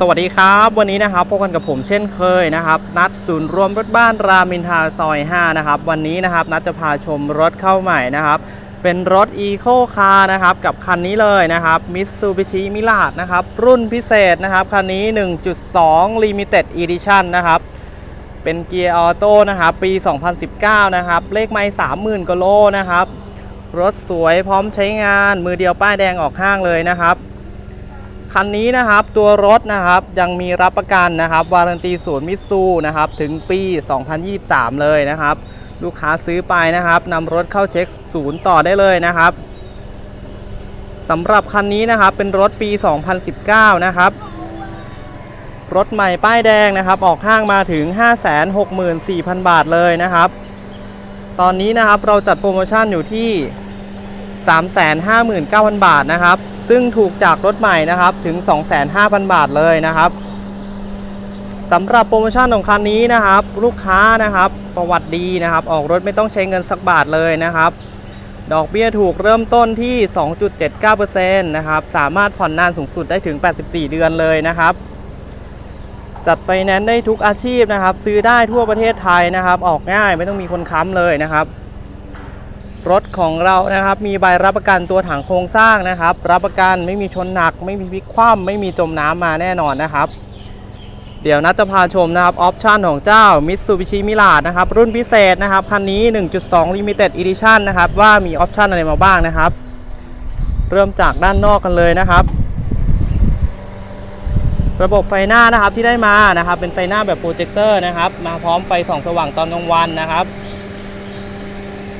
สวัสดีครับ วันนี้นะครับพบกันกับผมเช่นเคยนะครับ นัดศูนย์รวมรถบ้านรามินทาซอย 5 นะครับ วันนี้นะครับนัดจะพาชมรถเข้าใหม่นะครับ เป็นรถ Eco Car นะครับ กับคันนี้เลยนะครับ Mitsubishi Mirage นะครับ รุ่นพิเศษนะครับ คันนี้ 1.2 Limited Edition นะครับ เป็นเกียร์ออโต้นะครับ ปี 2019 นะครับ เลขไม่30,000กิโลนะครับ รถสวยพร้อมใช้งานมือเดียวป้ายแดงออกห้างเลยนะครับ คันนี้นะครับตัวรถนะครับยังมีรับประกันนะครับวารันตีศูนย์มิซูนะครับถึงปี 2023 เลยนะครับ ลูกค้าซื้อไปนะครับนำรถเข้าเช็คศูนย์ต่อได้เลยนะครับสำหรับคันนี้นะครับเป็นรถปี 2019 นะครับ รถใหม่ป้ายแดงนะครับ ออกห้างมาถึง 564,000 บาทเลยนะครับ ตอนนี้นะครับเราจัดโปรโมชั่นอยู่ที่ 359,000 บาทนะครับ ซึ่งถูกจากรถใหม่นะครับถึง 25,000 บาทเลยนะครับสำหรับโปรโมชั่นของคันนี้นะครับ ลูกค้านะครับ ประวัติดีนะครับ ออกรถไม่ต้องใช้เงินสักบาทเลยนะครับ ดอกเบี้ยถูกเริ่มต้นที่ 2.79%นะครับ สามารถผ่อนนานสูงสุดได้ถึง 84 เดือนเลยนะครับจัดไฟแนนซ์ได้ทุกอาชีพนะครับ ซื้อได้ทั่วประเทศไทยนะครับ ออกง่ายไม่ต้องมีคนค้ำเลยนะครับ รถของเรานะครับ มีใบรับประกันตัวถังโครงสร้างนะครับ รับประกันไม่มีชนหนัก ไม่มีพลิกคว่ำไม่มีจมน้ำมาแน่นอนนะครับ เดี๋ยวนัดจะพาชมนะครับออปชันของเจ้า Mitsubishi Mirage นะครับ รุ่นพิเศษนะครับ คันนี้ 1.2 Limited Edition นะครับ ว่ามีออปชันอะไรมาบ้างนะครับ เริ่มจากด้านนอกกันเลยนะครับระบบไฟหน้านะครับที่ได้มานะครับ เป็นไฟหน้าแบบโปรเจคเตอร์นะครับ มาพร้อมไฟส่องสว่างตอนกลางวันนะครับ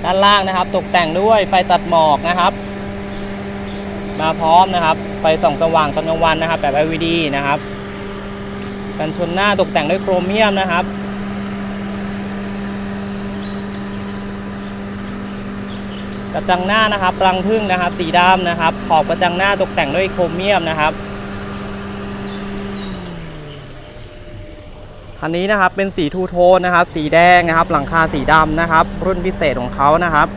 ด้านล่างนะครับ ตกแต่งด้วยไฟตัดหมอกนะครับ มาพร้อมนะครับ ไฟส่องสว่างตอนกลางวันนะครับ แบบ LED นะครับ กันชนหน้าตกแต่งด้วยโครเมียมนะครับกระจังหน้านะครับรังพึ่งนะครับ สีดำนะครับ ขอบกระจังหน้าตกแต่งด้วยโครเมียมนะครับ คันนี้นะครับเป็นสีทูโทนนะครับ สีแดงนะครับ หลังคาสีดำนะครับ รุ่นพิเศษของเขานะครับ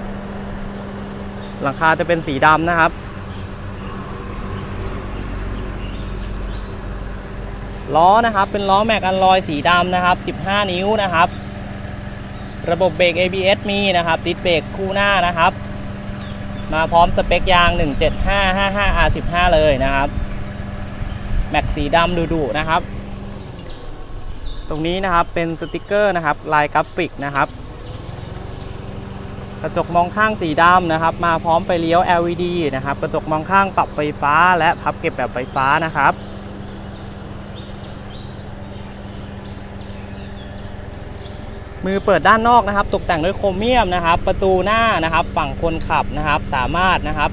หลังคาจะเป็นสีดำนะครับล้อนะครับ เป็นล้อแม็กอัลลอยสีดำนะครับ 15 นิ้วนะครับ ระบบเบรก ABS มีนะครับดิสเบรกคู่หน้านะครับ มาพร้อมสเปคยาง 17555R15 เลยนะครับ แม็กสีดำดุๆนะครับ ตรงนี้นะครับเป็นสติกเกอร์นะครับลายกราฟิกนะครับ กระจกมองข้างสีดำนะครับ มาพร้อมไฟเลี้ยว LED นะครับ กระจกมองข้างปรับไฟฟ้า และพับเก็บแบบไฟฟ้านะครับมือเปิดด้านนอกนะครับ ตกแต่งด้วยโครเมียมนะครับ ประตูหน้านะครับ ฝั่งคนขับนะครับ สามารถนะครับ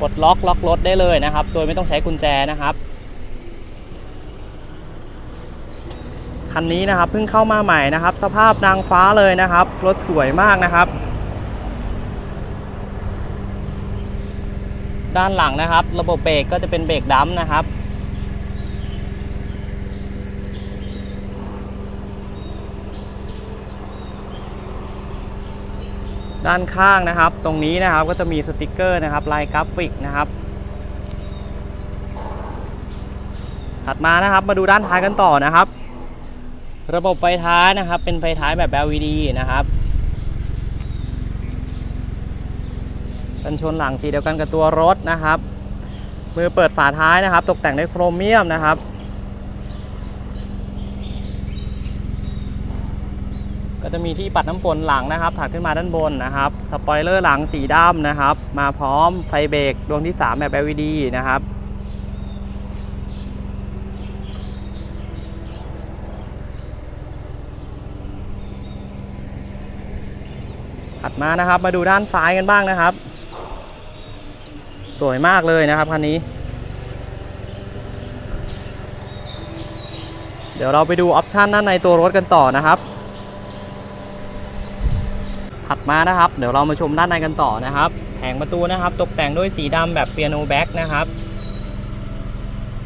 ปลดล็อกล็อกรถได้เลยนะครับ โดยไม่ต้องใช้กุญแจนะครับ คันนี้นะครับเพิ่งเข้ามาใหม่นะครับ สภาพนางฟ้าเลยนะครับ รถสวยมากนะครับ ด้านหลังนะครับ ระบบเบรกก็จะเป็นเบรกดัมนะครับด้านข้างนะครับ ตรงนี้นะครับก็จะมีสติกเกอร์นะครับลายกราฟิกนะครับ ถัดมานะครับมาดูด้านท้ายกันต่อนะครับ ระบบไฟท้ายนะครับ เป็นไฟท้ายแบบ LED นะครับ กันชนหลังสีเดียวกันกับตัวรถนะครับ มือเปิดฝาท้ายนะครับ ตกแต่งด้วยโครเมียมนะครับก็จะมีที่ปัดน้ำฝนหลังนะครับ ถัดขึ้นมาด้านบนนะครับ สปอยเลอร์หลังสีดำนะครับ มาพร้อมไฟเบรกดวงที่ 3 แบบ LED นะครับ มานะครับ มาดูด้านซ้ายกันบ้างนะครับ สวยมากเลยนะครับคันนี้ เดี๋ยวเราไปดูออปชันด้านในตัวรถกันต่อนะครับถัดมานะครับ เดี๋ยวเรามาชมด้านในกันต่อนะครับแผงประตูนะครับ ตกแต่งด้วยสีดำแบบเปียโนแบ็กนะครับ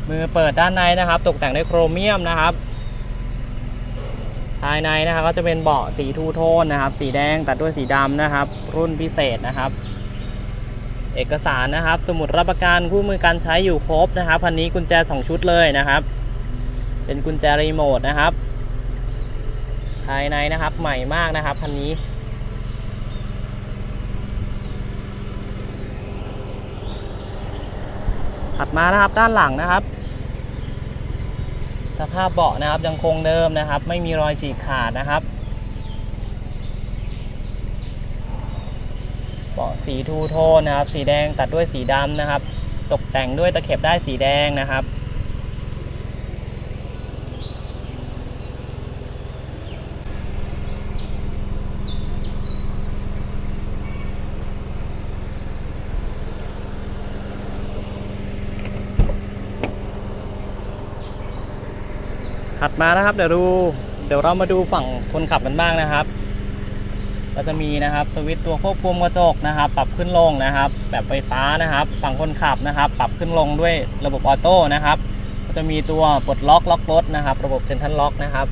มือเปิดด้านในนะครับ ตกแต่งด้วยโครเมียมนะครับ ภายในนะครับก็จะเป็นเบาะสีทูโทนนะครับ สีแดงตัดด้วยสีดำนะครับ รุ่นพิเศษนะครับ เอกสารนะครับ สมุดรับประกันคู่มือการใช้อยู่ครบนะครับคันนี้กุญแจ 2 ชุดเลยนะครับ เป็นกุญแจรีโมทนะครับ ภายในนะครับใหม่มากนะครับคันนี้ถัดมานะครับด้านหลังนะครับ สภาพเบาะนะครับยังคงเดิมนะครับ ไม่มีรอยฉีกขาดนะครับเบาะสีทูโทนนะครับ สีแดงตัดด้วยสีดำนะครับ ตกแต่งด้วยตะเข็บได้สีแดงนะครับ ถัดมานะครับ เดี๋ยวดูเดี๋ยวเรามาดูฝั่งคนขับกันบ้างนะครับ ก็จะมีนะครับสวิตช์ตัวควบคุมกระจกนะครับ ปรับขึ้นลงนะครับ แบบไฟฟ้านะครับ ฝั่งคนขับนะครับ ปรับขึ้นลงด้วยระบบออโต้นะครับ ก็จะมีตัวปลดล็อกล็อกรถนะครับ ระบบเซ็นทรัลล็อกนะครับ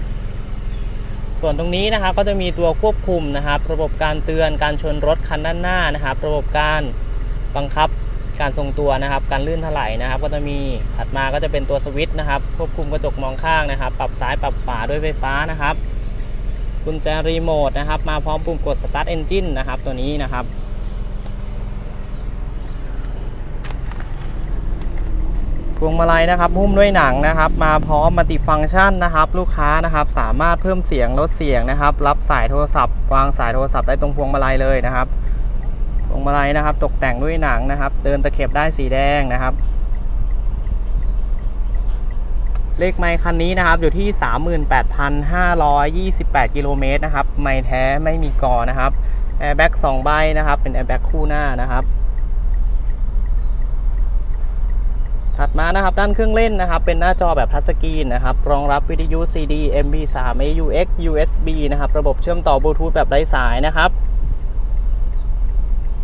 ส่วนตรงนี้นะครับก็จะมีตัวควบคุมนะครับ ระบบการเตือนการชนรถคันด้านหน้านะครับ ระบบการบังคับ การทรงตัวนะครับ การลื่นถลายนะครับ ก็จะมีถัดมาก็จะเป็นตัวสวิตช์นะครับ ควบคุมกระจกมองข้างนะครับ ปรับซ้ายปรับขวาด้วยไฟฟ้านะครับกุญแจรีโมทนะครับ มาพร้อมปุ่มกด start engine นะครับ ตัวนี้นะครับพวงมาลัยนะครับหุ้มด้วยหนังนะครับ มาพร้อมมัลติฟังก์ชันนะครับ ลูกค้านะครับ สามารถเพิ่มเสียงลดเสียงนะครับ รับสายโทรศัพท์ วางสายโทรศัพท์ได้ตรงพวงมาลัยเลยนะครับ มาลัยนะครับ ตกแต่งด้วยหนังนะครับ เดินตะเข็บได้สีแดงนะครับ เลขไมค์คันนี้นะครับ อยู่ที่ 38,528 กิโลเมตรนะครับ ไมค์แท้ไม่มีกอนะครับแอร์แบ็ก2ใบนะครับ เป็นแอร์แบ็กคู่หน้านะครับ ถัดมานะครับด้านเครื่องเล่นนะครับ เป็นหน้าจอแบบทัชสกรีนนะครับ รองรับวิทยุ CD MP3 AUX USB นะครับ ระบบเชื่อมต่อบลูทูธแบบไร้สายนะครับ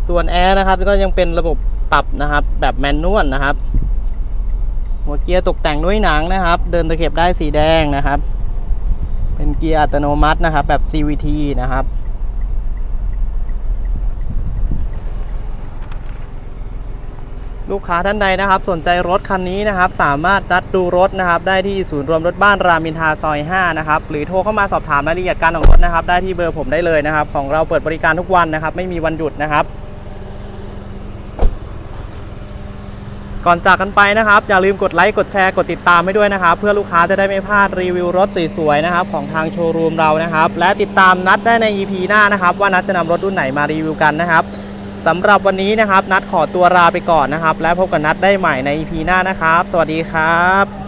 ส่วนแอร์นะครับก็ยังเป็นระบบปรับนะครับ แบบแมนนวลนะครับ หัวเกียร์ตกแต่งด้วยหนังนะครับ เดินตะเข็บได้สีแดงนะครับ เป็นเกียร์อัตโนมัตินะครับ แบบ CVT นะครับลูกค้าท่านใดนะครับ สนใจรถคันนี้นะครับ สามารถนัดดูรถนะครับ ได้ที่ศูนย์รวมรถบ้านรามินทาซอย 5 นะครับ หรือโทรเข้ามาสอบถามรายละเอียดการออกรถนะครับ ได้ที่เบอร์ผมได้เลยนะครับ ของเราเปิดบริการทุกวันนะครับ ไม่มีวันหยุดนะครับ ก่อนจากกันไปนะครับ อย่าลืมกดไลค์กดแชร์กดติดตามให้ด้วยนะครับ เพื่อลูกค้าจะได้ไม่พลาดรีวิวรถสวยๆนะครับของทางโชว์รูมเรานะครับ และติดตามนัดได้ใน EP หน้านะครับ ว่านัดจะนำรถรุ่นไหนมารีวิวกันนะครับสำหรับวันนี้นะครับ นัดขอตัวลาไปก่อนนะครับ และพบกับนัดได้ใหม่ใน EP หน้านะครับ สวัสดีครับ